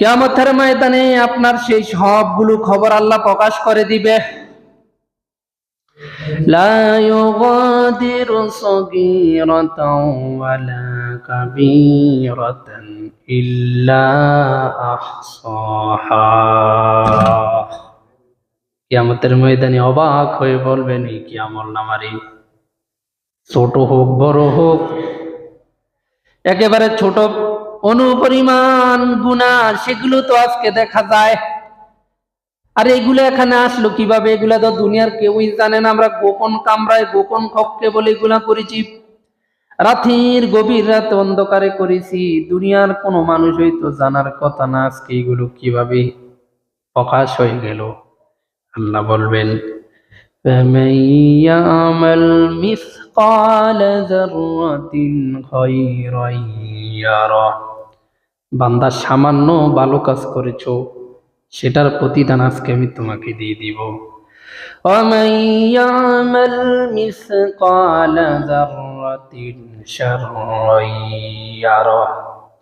কেমতের ময়দানে আপনার সেই সবগুলো খবর আল্লাহ প্রকাশ করে দিবে। লা কিয়ামতের ময়দানে অবাক হয়ে বলবেন, এই কি আমল নামারি? ছোট হোক, বড় হোক, একেবারে ছোট অনুপরিমাণ গুণা সেগুলো তো আজকে দেখা যায় আর এগুলো এখানে আসলো কিভাবে এগুলা তো দুনিয়ার কেউই জানে না আমরা গোপন কামরায় গোপন কক্ষে বলে এগুলা করেছি রাতের গভীর রাত অন্ধকারে করেছি দুনিয়ার কোনো মানুষই তো জানার কথা না আজকে এগুলো কিভাবে প্রকাশ হয়ে গেল আল্লাহ বলবেন فمن يعمل مثقال ذرة خيرا يره বান্দা সামান্য ভালো কাজ করেছো সেটার প্রতিদান আজকে আমি তোমাকে দিয়ে দিব ومن يعمل مثقال ذرة شرا يره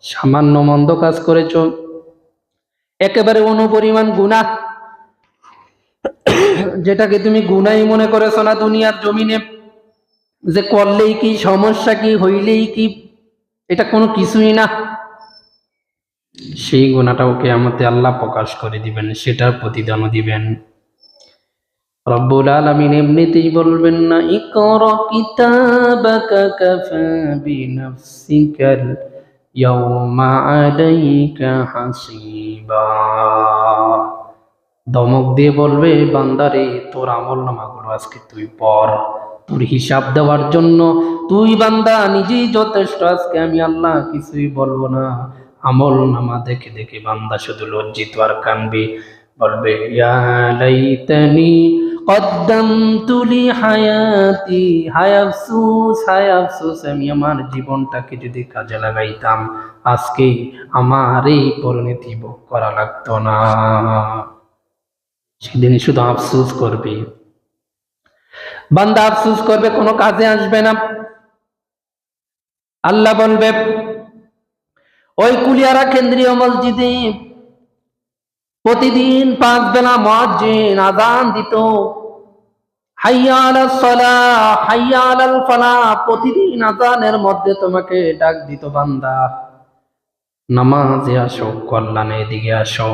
সামান্য মন্দ কাজ করেছো একেবারে অনুপরিমাণ গুনাহ যেটাকে তুমি গুনাই মনে করেছো না দুনিয়ার জমিনে যে করলেই কি সমস্যা কি হইলেই কি এটা কোনো কিছুই না সেই গুণাটাও কেয়ামতে আল্লাহ প্রকাশ করে দিবেন, সেটার প্রতিদানও দিবেন। রব্বুল আলামিন এমনিতেই বলবেন না, ইকর কিতাবাকা কাফা বিনাফসিকাল ইয়াউমা আলাইকা হাসিবা। ধমক দিয়ে বলবে, বান্দারে, তোর আমল নামাগুলো আজকে তুই পর তোর হিসাব দেওয়ার জন্য। তুই বান্দা, নিজেই যথেষ্ট, আজকে আমি আল্লাহ কিছুই বলব না। আমল নামা দেখে দেখে বান্দা শুধু লজ্জিত আর কানবি, বলবে, ইয়া লাইতানি কদ্দামতু লি হায়াতি, হায় হায় আফসোস, আমি আমার জীবনটাকে যদি কাজে লাগাইতাম আজকে আমার এই পরিণতি ভোগ করা লাগতো না। সেদিন শুধু আফসোস করবে। বান্দা আফসোস করবে, কোনো কাজে আসবে না। আল্লাহ বলবে ওই কুলিয়ারা কেন্দ্রীয় মসজিদে প্রতিদিন পাঁচ বেলা মসজিদ আজান দিত। হাইয়া আলাস সালাহ, হাইয়া আলাল প্রতিদিন আজানের মধ্যে তোমাকে ডাক দিত বান্দা। নামাজে আসো কল্যাণে দিকে আসো।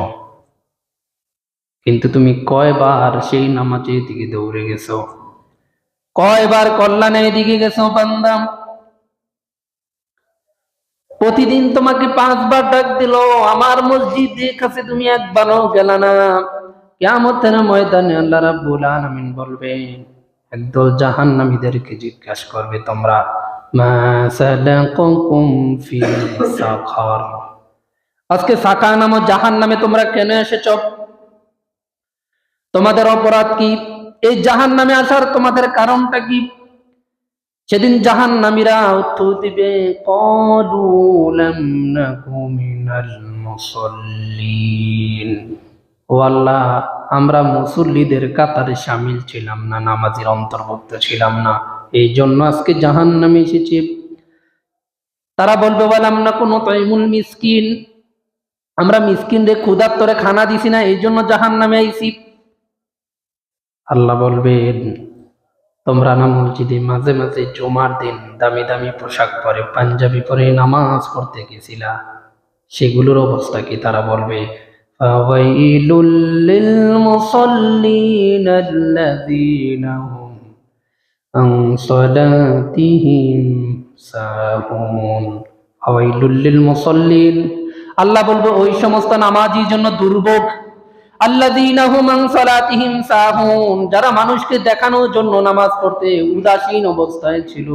কিন্তু তুমি কয়বার সেই নামাজের দিকে দৌড়ে গেছো? কয়বার কল্যাণের দিকে গেছো বান্দা? প্রতিদিন তোমাকে পাঁচবার ডাক দিল, আমার মসজিদের কাছে তুমি একবারও গেলা না। কেমতের ময়দানে আল্লাহ রাব্বুল আলামিন বলবেন, একদল জাহান্নামীদেরকে জিজ্ঞাসা করবে তোমরা আজকে সাকা নামক জাহান্নামে তোমরা কেন এসেছ? তোমাদের অপরাধ কি? এই জাহান নামে আসার তোমাদের কারণটা কি? সেদিন জাহান নামীরা উত্তর দিবে আল্লাহ, আমরা মুসল্লিদের কাতারে সামিল ছিলাম না, নামাজের অন্তর্ভুক্ত ছিলাম না। এই জন্য আজকে জাহান নামে এসেছি। তারা বলবে বললাম না কোনো তৈমুল মিসকিন। আমরা মিসকিন রে ক্ষুদার খানা দিছি না, এই জন্য জাহান নামে আইছি। আল্লাহ বলবেন তোমরা না মসজিদে মাঝে মাঝে জমার দিন দামি দামি পোশাক পরে, পাঞ্জাবি পরে নামাজ পড়তে গেছিলা? সেগুলোর অবস্থা কি তারা বলবে? আল্লাহ বলব, ওই সমস্ত নামাজির জন্য দুর্ভোগ। যারা মানুষকে দেখানোর জন্য নামাজ পড়তে উদাসীন অবস্থায় ছিল,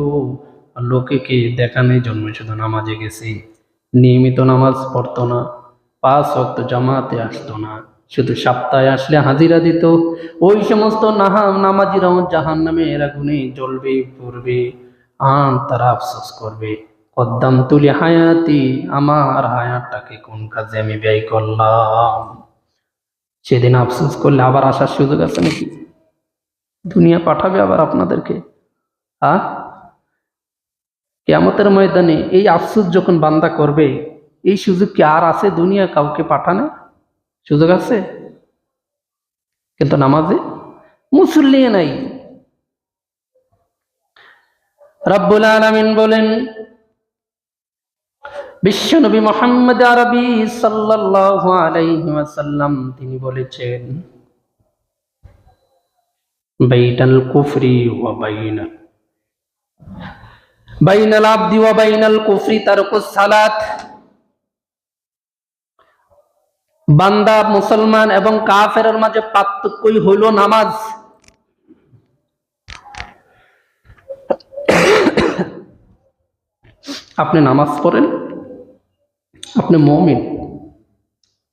আর লোকেকে দেখানোর জন্য শুধু নামাজে গেছে? নিয়মিত নামাজ পড়তো না, পাঁচ ওয়াক্ত জামাতে আসতো না, শুধু সপ্তাহে আসলে হাজিরা দিত। ওই সমস্ত নাহা নামাজিরাও জাহান নামে এরা গুনে জ্বলবে, পড়বে আর তারা আফসোস করবে। কদ্দাম তুলি হায়াতি, আমার হায়াতটাকে কোন কাজে আমি ব্যয় করলাম? সেদিন আফসোস করলে আবার আসার সুযোগ আছে নাকি? দুনিয়া পাঠাবে আবার আপনাদেরকে। হ্যাঁ কেয়ামতের ময়দানে এই আফসোস যখন বান্দা করবে, এই সুযোগ কি আর আছে দুনিয়া কাউকে পাঠানে? সুযোগ আছে? কিন্তু নামাজে মুসল্লি নাই। রব্বুল আলামিন বলেন বিশ্বনবী মোহাম্মদ আরবি সাল্লাল্লাহু আলাইহি ওয়াসাল্লাম, তিনি বলেছেন, বাইনাল কুফরি ওয়া বাইনা বাইনাল আবদি ওয়া বাইনাল কুফরি তারকুস সালাত। বান্দা মুসলমান এবং কাফেরের মাঝে পার্থক্যই হইল নামাজ। আপনি নামাজ পড়েন? আপনি মমিন।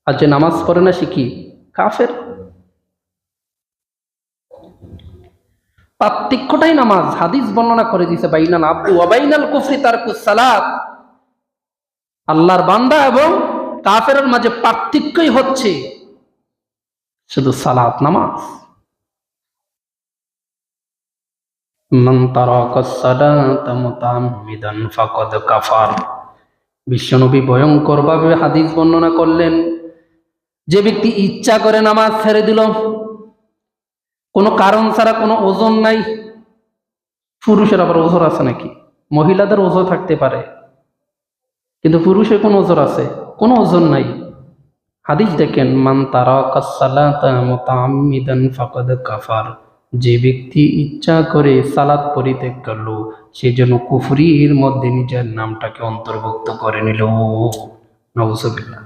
আর যে নামাজ পড়ে না শিখি কাফের? পার্থক্যটাই নামাজ। হাদিস বর্ণনা করে দিছে বাইনাল আব্দু ওয়াবাইনাল কুফরি তারকুস সালাত। আল্লাহর বান্দা এবং কাফেরের মাঝে পার্থক্যই হচ্ছে শুধু সালাত, নামাজ। তারাকা সালাতা মুতাআম্মিদান ফাকাদ কাফার। বিশ্বনবী ভয়ঙ্কর ভাবে হাদিস বর্ণনা করলেন। যে ব্যক্তি ইচ্ছা করে নামাজ ছেড়ে দিল, কোনো কারণ ছাড়া কোনো ওজন নাই, পুরুষের আবার ওজোর আছে নাকি? মহিলাদের ওজো থাকতে পারে, কিন্তু পুরুষের কোনো ওজোর আছে? কোনো ওজন নাই। হাদিস দেখেন, মান তারা মুতাআম্মিদান ফাকাদ কাফার। যে ব্যক্তি ইচ্ছা করে সালাদ পরিত্যাগ করল, সে যেন কুফরির মধ্যে নিজের নামটাকে অন্তর্ভুক্ত করে নিল। নবসবিল্লা